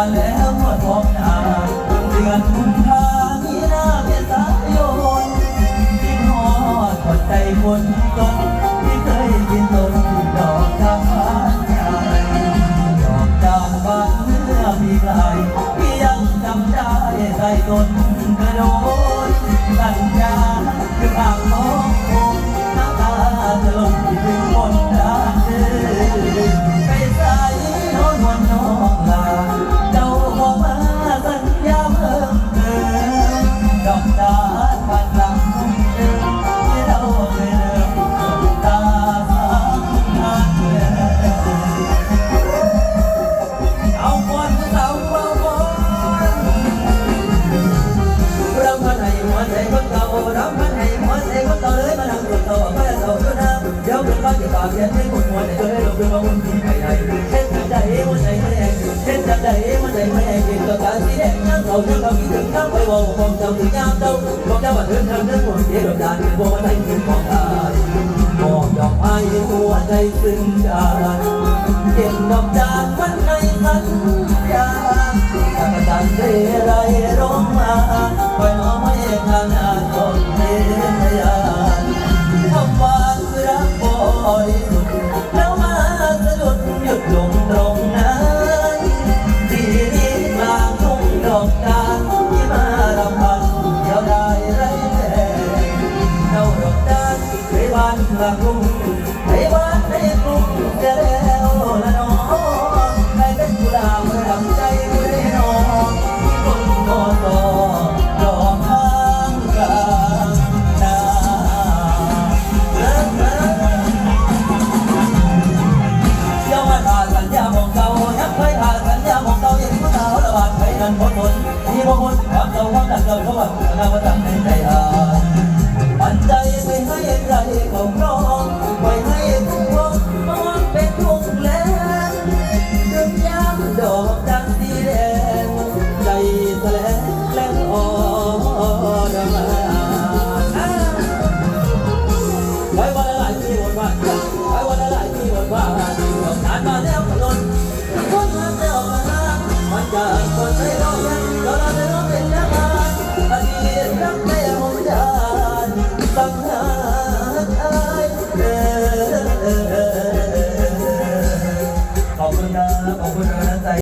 มาแล้วเมื่อท้องนาเดือนกุมภามีหน้าเมษายนคิดฮอดหัวใจคนจนที่เคยกินต้นดอกจางบานใหญ่ดอกจางบานเมื่อมีไกลที่ยังจำได้ใส่ตนกระโดดตั้ญญาคืออ่างทอง เป็นบ้านจะปากเย็นให้หมดหัวใจเลยเราเป็นว่าคนที่ไม่ได้เช่นใจหัวใจไม่แห้งเช่นใจหัวใจไม่แห้งกินกับการสีแดงนั่งเขานั่งเขาคิดถึงนั่งไปวงมองจำถึงยามเต้าบอกเจ้าว่าเดินทางเดินหัวเดียวดานเป็นพวกอะไรเป็นของตายมองดอกไม้หัวใจซึ้งใจเก็บดอกจานมันในสัญญาถ้ากระตันเรไรร้องมาคอยน้องไม่ขนาดคนเทียนคำว่ารักบ่อย บ้านกลางทุ่งไปบ้านในกรุงจะแล้วละน้องไปเป็นกุหลาบรำใจไม่ได้นอนที่คนนอนรอดอกข้างกลางนาเลิกเลิกเจ้ามาขาดสัญญามองเก่ายักเคยขาสัญญามองเก่ายังผู้สาวระบาดไปนั้นพ้นพ้นที่บ่พ้นความเก่าความหนักเก่าเขาว่าอนาคตในใจหาปันใจไม่ให้ ใครเขาครองไว้ให้ทุกคนมองเป็นทุ่งแลนดึงยามดอกดังสีแดงใจแสลงแลงอ่อนมาไว้วันละหลายที่หมดว่าไว้วันละหลายที่หมดว่าดอกจานมาแล้วก็ล่น